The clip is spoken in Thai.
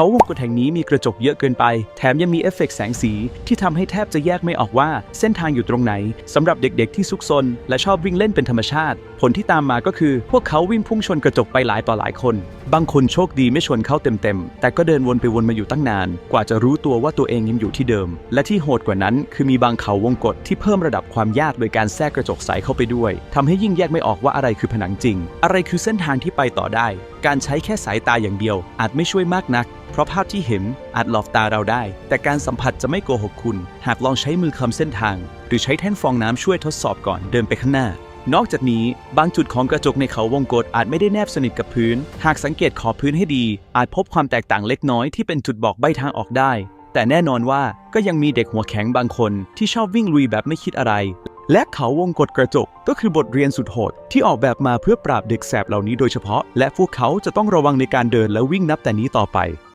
เขาวงกตแห่งนี้มีกระจกเยอะเกินไป แถมยังมีเอฟเฟกต์แสงสีที่ทำให้แทบจะแยกไม่ออกว่าเส้นทางอยู่ตรงไหนสำหรับเด็กๆที่ซุกซน และชอบวิ่งเล่นเป็นธรรมชาติ ผลที่ตามมาก็คือ พวกเขาวิ่งพุ่งชนกระจกไปหลายต่อหลายคน บางคนโชคดีไม่ชนเข้าเต็มๆ แต่ก็เดินวนไปวนมาอยู่ตั้งนาน กว่าจะรู้ตัวว่าตัวเองยังอยู่ที่เดิม และที่โหดกว่านั้น คือมีบางเขาวงกตที่เพิ่มระดับความยากโดยการแทรกกระจกใสเข้าไปด้วยทำให้ยิ่งแยกไม่ออกว่าอะไรคือผนังจริง อะไรคือเส้นทางที่ไปต่อได้การใช้แค่สายตาอย่างเดียว อาจไม่ช่วยมากนัก เพราะภาพที่เห็นอาจหลอกตาเราได้ แต่การสัมผัสจะไม่โกหกคุณ หากลองใช้มือคลำเส้นทาง หรือใช้แท่นฟองน้ำช่วยทดสอบก่อนเดินไปข้างหน้า นอกจากนี้ บางจุดของกระจกในเขาวงกตอาจไม่ได้แนบสนิทกับพื้น หากสังเกตขอบพื้นให้ดี อาจพบความแตกต่างเล็กน้อยที่เป็นจุดบอกใบทางออกได้ แต่แน่นอนว่าก็ยังมีเด็กหัวแข็งบางคนที่ชอบวิ่งลุยแบบไม่คิดอะไร และเขาวงกฎกระจกก็คือบทเรียนสุดโหดที่ออกแบบมาเพื่อปราบเด็กแสบเหล่านี้โดยเฉพาะ และพวกเขาจะต้องระวังในการเดินและวิ่งนับแต่นี้ต่อไป